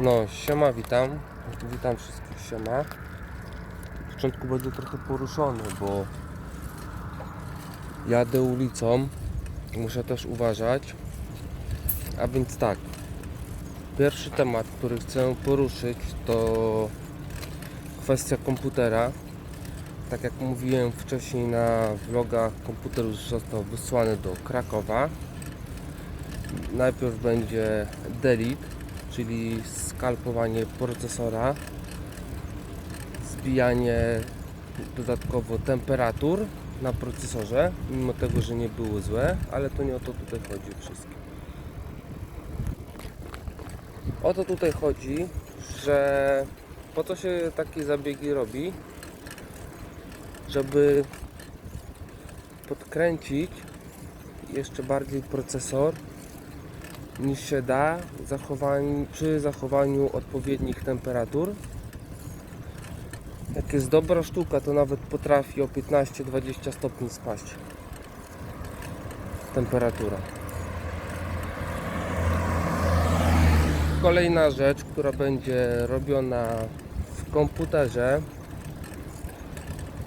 No, siema, witam. Witam wszystkich, siema. W początku będę trochę poruszony, bo jadę ulicą. Muszę też uważać. A więc tak. Pierwszy temat, który chcę poruszyć, to kwestia komputera. Tak jak mówiłem wcześniej na vlogach, komputer już został wysłany do Krakowa. Najpierw będzie delete, czyli skalpowanie procesora, zbijanie dodatkowo temperatur na procesorze, mimo tego, że nie były złe, ale to nie o to tutaj chodzi wszystkim. O to tutaj chodzi, że po co się takie zabiegi robi, żeby podkręcić jeszcze bardziej procesor niż się da przy zachowaniu odpowiednich temperatur. Jak jest dobra sztuka, to nawet potrafi o 15-20 stopni spaść temperatura. Kolejna rzecz, która będzie robiona w komputerze,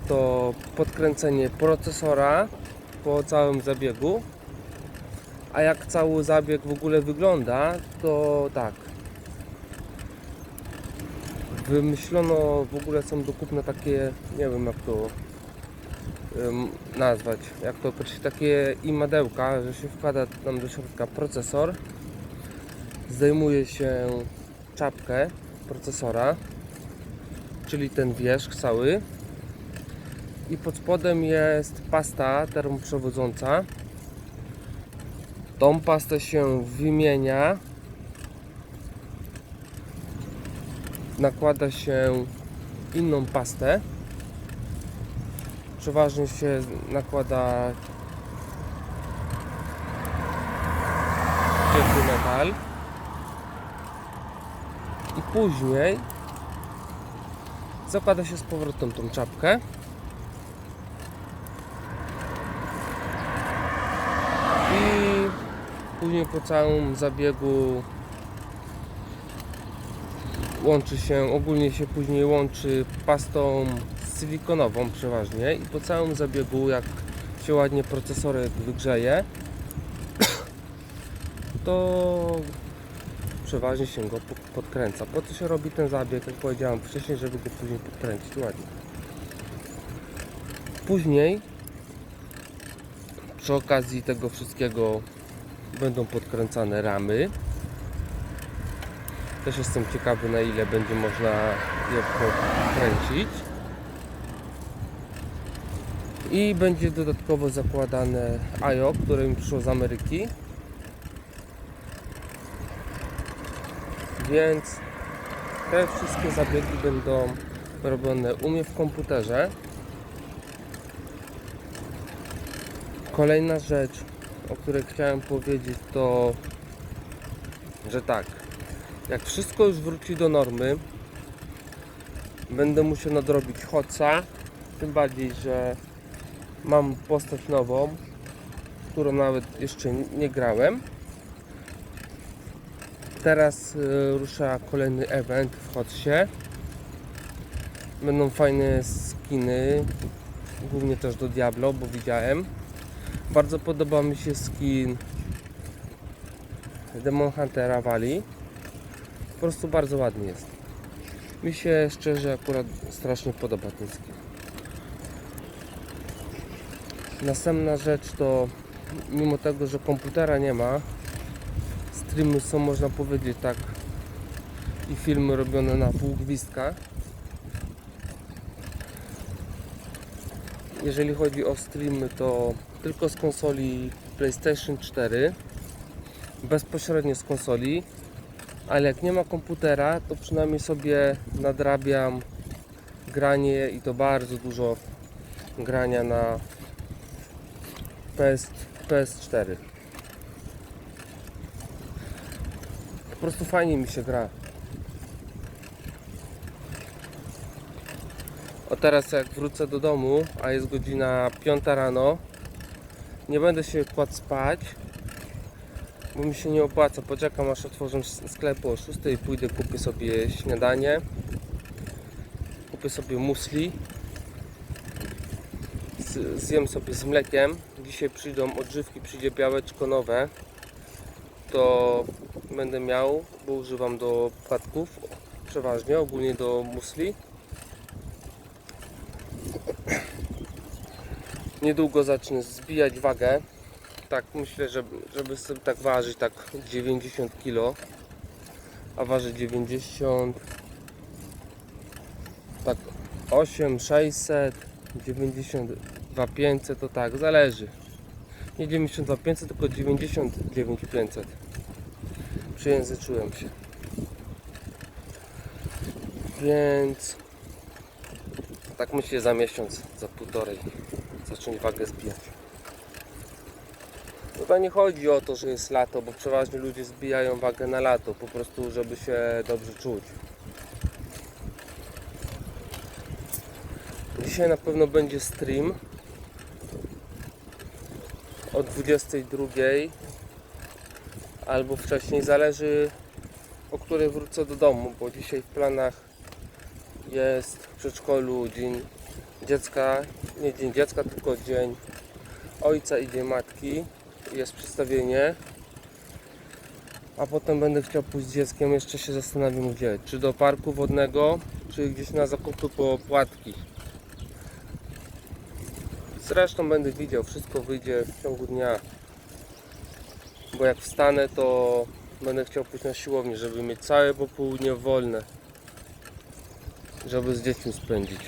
to podkręcenie procesora po całym zabiegu. A jak cały zabieg w ogóle wygląda, to tak. Wymyślono w ogóle są do kupna takie, nie wiem jak to nazwać, jak to określić, takie imadełka, że się wkłada tam do środka procesor, zdejmuje się czapkę procesora, czyli ten wierzch cały i pod spodem jest pasta termoprzewodząca Tą pastę się wymienia. Nakłada się inną pastę. Przeważnie się nakłada ciepły metal. I później zakłada się z powrotem tą czapkę. I Później po całym zabiegu łączy się, ogólnie się później łączy pastą silikonową przeważnie i po całym zabiegu jak się ładnie procesorek wygrzeje to przeważnie się go po- podkręca. Po co się robi ten zabieg, jak powiedziałem wcześniej, żeby go później podkręcić ładnie. Później przy okazji tego wszystkiego będą podkręcane ramy. Też jestem ciekawy na ile będzie można je podkręcić. I będzie dodatkowo zakładane IO, które mi przyszło z Ameryki. Więc te wszystkie zabiegi będą robione u mnie w komputerze. Kolejna rzecz, o której chciałem powiedzieć, to że tak, jak wszystko już wróci do normy, będę musiał nadrobić hoca, tym bardziej, że mam postać nową, którą nawet jeszcze nie grałem. Teraz y, rusza kolejny event w Hotsie. Będą fajne skiny, głównie też do Diablo, bo widziałem. Bardzo podoba mi się skin Demon Huntera Valley. Po prostu bardzo ładny jest. Mi się szczerze akurat strasznie podoba ten skin. Następna rzecz to mimo tego, że komputera nie ma, streamy są można powiedzieć tak i filmy robione na pół gwizdka. Jeżeli chodzi o streamy, to tylko z konsoli PlayStation 4, bezpośrednio z konsoli, ale jak nie ma komputera, to przynajmniej sobie nadrabiam granie i to bardzo dużo grania na PS, PS4. Po prostu fajnie mi się gra. O teraz jak wrócę do domu, a jest godzina 5 rano, nie będę się kładł spać, bo mi się nie opłaca. Poczekam aż otworzą s- sklep o 6 i pójdę kupię sobie śniadanie. Kupię sobie musli. Zjem sobie z mlekiem. Dzisiaj przyjdą odżywki, przyjdzie białeczko nowe. To będę miał, bo używam do płatków przeważnie, ogólnie do musli. Niedługo zacznę zbijać wagę. Tak myślę, że, żeby sobie tak ważyć tak 90 kg. A waży 90 tak 8 600 92 500 to tak zależy. Nie 92 500 tylko 99 500. Przejęzyczyłem się. Więc tak myślę za miesiąc, za półtorej zacząć wagę zbijać. Chyba nie chodzi o to, że jest lato, bo przeważnie ludzie zbijają wagę na lato, po prostu żeby się dobrze czuć. Dzisiaj na pewno będzie stream o 22 albo wcześniej, zależy o której wrócę do domu, bo dzisiaj w planach jest w przedszkolu dzień dziecka, nie dzień dziecka, tylko dzień ojca i dzień matki. Jest przedstawienie. A potem będę chciał pójść z dzieckiem, jeszcze się zastanawiam gdzie. Czy do parku wodnego, czy gdzieś na zakupy po płatki. Zresztą będę widział, wszystko wyjdzie w ciągu dnia. Bo jak wstanę, to będę chciał pójść na siłownię, żeby mieć całe popołudnie wolne. Żeby z dziećmi spędzić.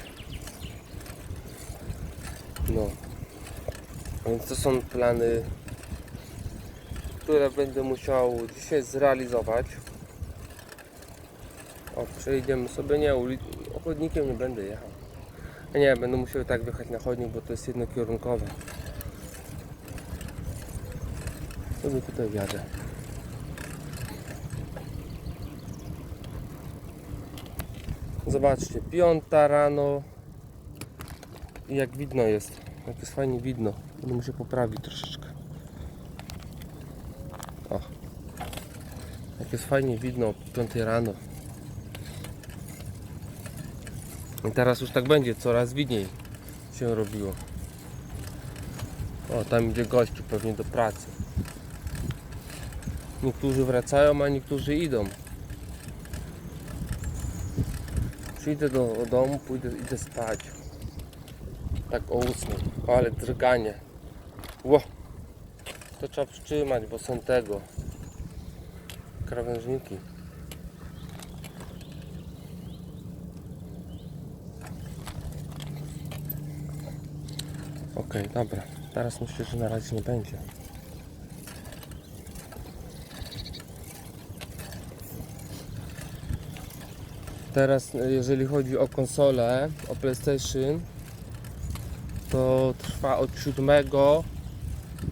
No. Więc to są plany, które będę musiał dzisiaj zrealizować. O, przejdziemy sobie, nie, chodnikiem nie będę jechał. Nie, będę musiał tak wjechać na chodnik, bo to jest jednokierunkowe. Sobie tutaj wjadę. Zobaczcie, piąta rano i jak widno jest, jak jest fajnie widno. Będę musiał poprawić troszeczkę. O. Jak jest fajnie widno o 5 rano. I teraz już tak będzie, coraz widniej się robiło. O, tam idzie gościu pewnie do pracy. Niektórzy wracają, a niektórzy idą. Przyjdę do domu, pójdę, idę spać. Tak o 8. O, ale drganie. Ło! To trzeba przytrzymać, bo są tego. Krawężniki. Okej, dobra. Teraz myślę, że na razie nie będzie. Teraz, e, jeżeli chodzi o konsolę, o PlayStation, to trwa od 7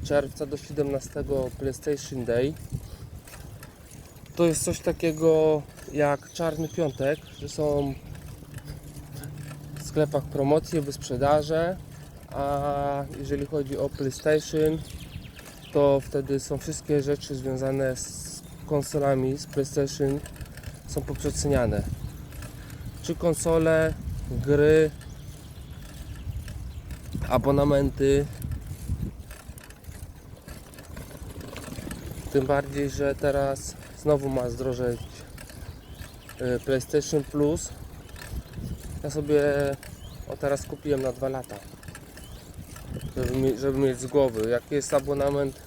czerwca do 17 PlayStation Day. To jest coś takiego jak Czarny Piątek, że są w sklepach promocje, wyprzedaże, a jeżeli chodzi o PlayStation, to wtedy są wszystkie rzeczy związane z konsolami, z PlayStation są poprzeceniane. Czy konsole, gry, abonamenty. Tym bardziej, że teraz znowu ma zdrożeć y, PlayStation Plus. Ja sobie o teraz kupiłem na dwa lata. Żeby, żeby mieć z głowy. Jak jest abonament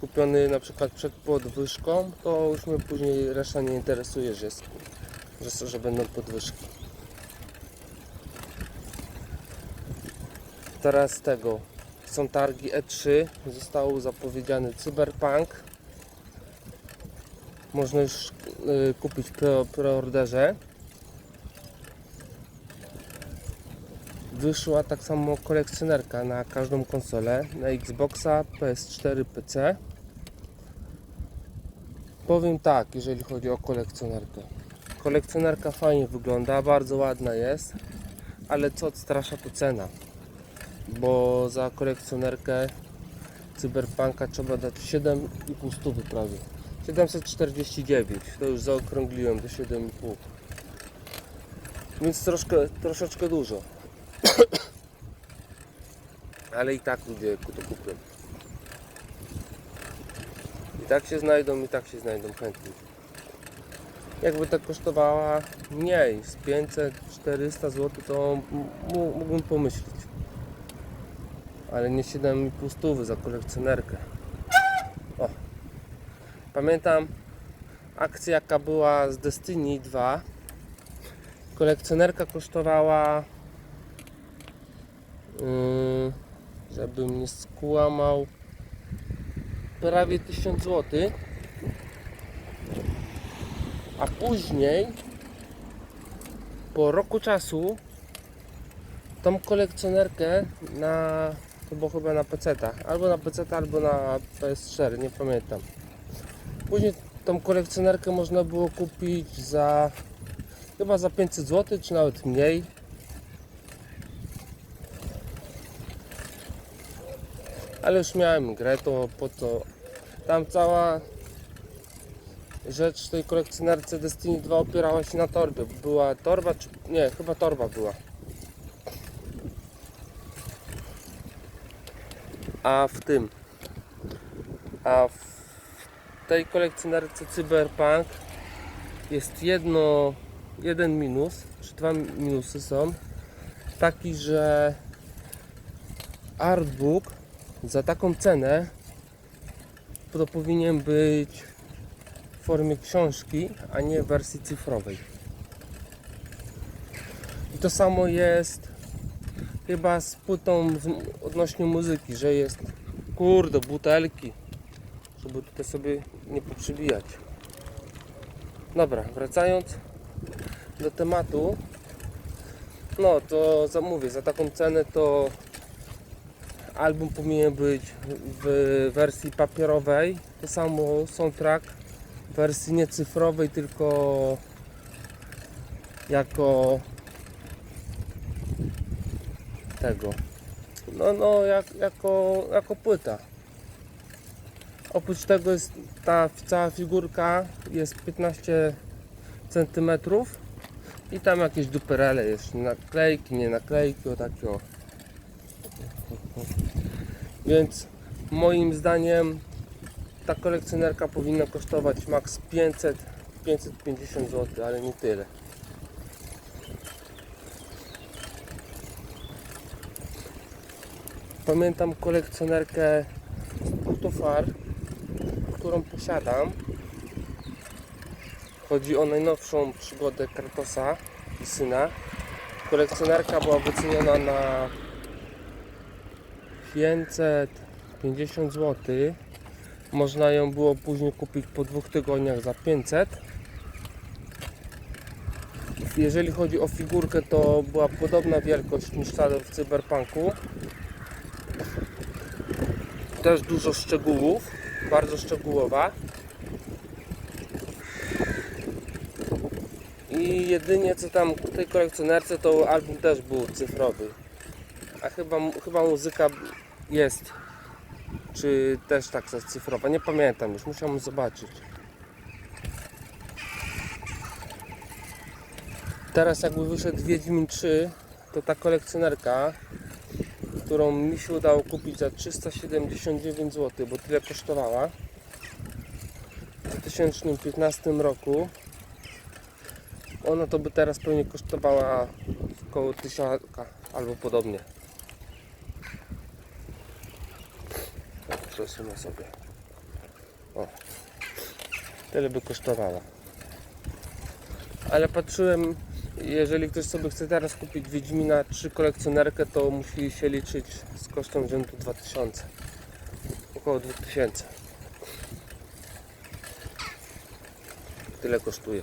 kupiony na przykład przed podwyżką, to już mnie później reszta nie interesuje, że, jest, że, że będą podwyżki. Teraz tego są targi E3, został zapowiedziany Cyberpunk. Można już y, kupić preorderze. Wyszła tak samo kolekcjonerka na każdą konsolę, na Xboxa, PS4, PC. Powiem tak, jeżeli chodzi o kolekcjonerkę. Kolekcjonerka fajnie wygląda, bardzo ładna jest, ale co odstrasza to cena bo za kolekcjonerkę Cyberpunka trzeba dać 7,5 stówy prawie. 749, to już zaokrągliłem do 7,5. Więc troszkę, troszeczkę dużo. Ale i tak ludzie to kupią. I tak się znajdą, i tak się znajdą chętni. Jakby to kosztowała mniej, z 500-400 zł, to mógłbym pomyśleć. Ale nie 7,5 stówy za kolekcjonerkę. O. Pamiętam akcja jaka była z Destiny 2. Kolekcjonerka kosztowała yy, żebym nie skłamał prawie 1000 zł. A później po roku czasu tą kolekcjonerkę na to było chyba na PC, albo na PC, albo na PS4, nie pamiętam. Później tą kolekcjonerkę można było kupić za chyba za 500 zł, czy nawet mniej. Ale już miałem grę, to po co? Tam cała rzecz tej kolekcjonerce Destiny 2 opierała się na torbie. Była torba, czy nie, chyba torba była. A w tym, a w tej kolekcjonerce Cyberpunk jest jedno, jeden minus, czy dwa minusy są. Taki, że artbook za taką cenę to powinien być w formie książki, a nie w wersji cyfrowej. I to samo jest chyba z płytą z- odnośnie muzyki, że jest kurde butelki, żeby tutaj sobie nie poprzybijać. Dobra, wracając do tematu, no to zamówię, za taką cenę to album powinien być w wersji papierowej, to samo soundtrack w wersji nie cyfrowej, tylko jako tego. No, no jak, jako, jako płyta. Oprócz tego jest ta cała figurka jest 15 cm i tam jakieś duperele jest naklejki, nie naklejki o takie o. więc moim zdaniem ta kolekcjonerka powinna kosztować maks 500 550 zł, ale nie tyle Pamiętam kolekcjonerkę Sputofar, którą posiadam. Chodzi o najnowszą przygodę Kratosa i syna. Kolekcjonerka była wyceniona na 550 zł. Można ją było później kupić po dwóch tygodniach za 500. Jeżeli chodzi o figurkę, to była podobna wielkość niż ta w Cyberpunku też dużo szczegółów, bardzo szczegółowa. I jedynie co tam w tej kolekcjonerce to album też był cyfrowy. A chyba, chyba muzyka jest, czy też tak jest cyfrowa, nie pamiętam już, musiałem zobaczyć. Teraz jakby wyszedł Wiedźmin 3, to ta kolekcjonerka którą mi się udało kupić za 379 zł, bo tyle kosztowała w 2015 roku. Ona to by teraz pewnie kosztowała około 1000 albo podobnie. Tak, przesunę sobie. O. Tyle by kosztowała. Ale patrzyłem jeżeli ktoś sobie chce teraz kupić Wiedźmina 3 kolekcjonerkę, to musi się liczyć z kosztem rzędu 2000. Około 2000. Tyle kosztuje.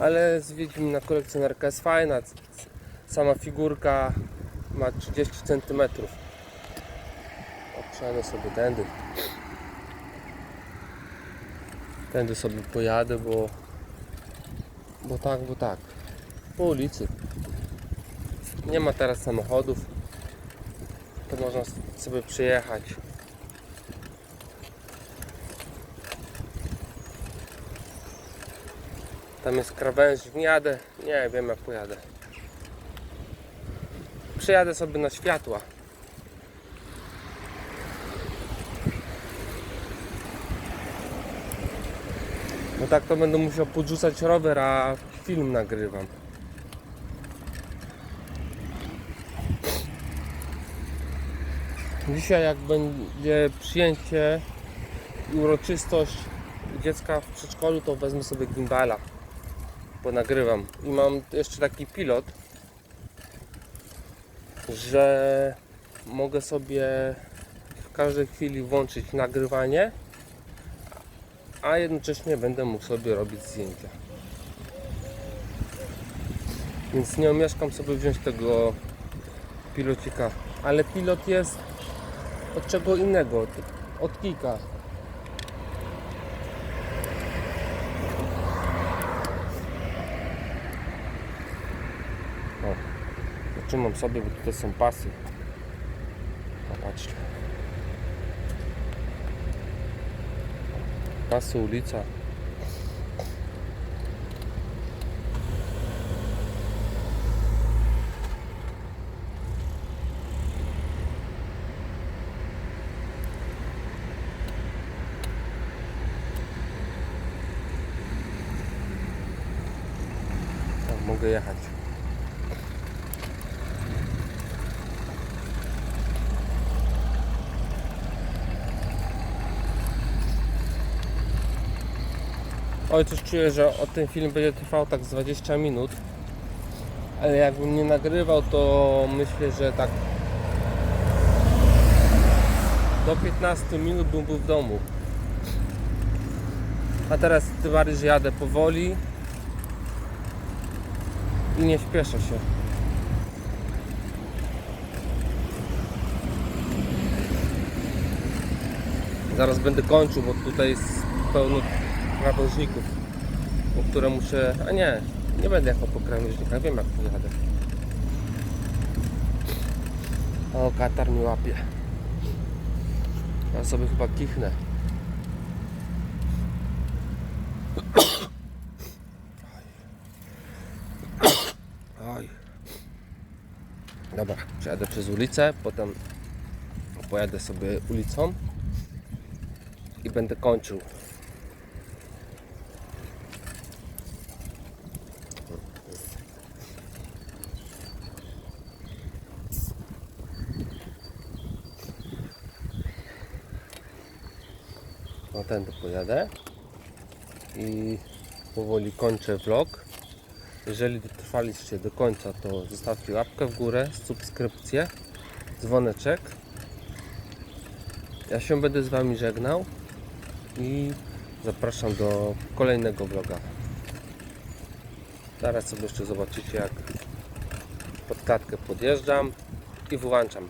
Ale z Wiedźmina kolekcjonerka jest fajna. Sama figurka ma 30 cm. Obszedłem sobie tędy. Tędy sobie pojadę, bo bo tak, bo tak. Po ulicy. Nie ma teraz samochodów. można sobie przyjechać. Tam jest krawędź, nie jadę, nie wiem jak pojadę. Przyjadę sobie na światła. No tak to będę musiał podrzucać rower, a film nagrywam. Dzisiaj jak będzie przyjęcie i uroczystość dziecka w przedszkolu, to wezmę sobie gimbala, bo nagrywam. I mam jeszcze taki pilot, że mogę sobie w każdej chwili włączyć nagrywanie, a jednocześnie będę mógł sobie robić zdjęcia. Więc nie omieszkam sobie wziąć tego pilocika, ale pilot jest od czego innego, od, kika. O, zatrzymam sobie, bo tutaj są pasy. Popatrzcie. Pasy, ulica. Mogę jechać. Coś czuję, że o tym film będzie trwał tak z 20 minut. Ale jakbym nie nagrywał, to myślę, że tak do 15 minut bym był w domu. A teraz tym bardziej, że jadę powoli i nie śpieszę się. Zaraz będę kończył, bo tutaj jest pełno krawężników, po które muszę... A nie, nie będę jechał po krawężnikach, wiem jak tu jadę. O, katar mi łapie. Ja sobie chyba kichnę. Oj. Dobra, przejadę przez ulicę, potem pojadę sobie ulicą i będę kończył. Tędy pojadę i powoli kończę vlog. Jeżeli dotrwaliście do końca, to zostawcie łapkę w górę, subskrypcję, dzwoneczek. Ja się będę z Wami żegnał i zapraszam do kolejnego vloga. Zaraz sobie jeszcze zobaczycie, jak pod podjeżdżam i włączam.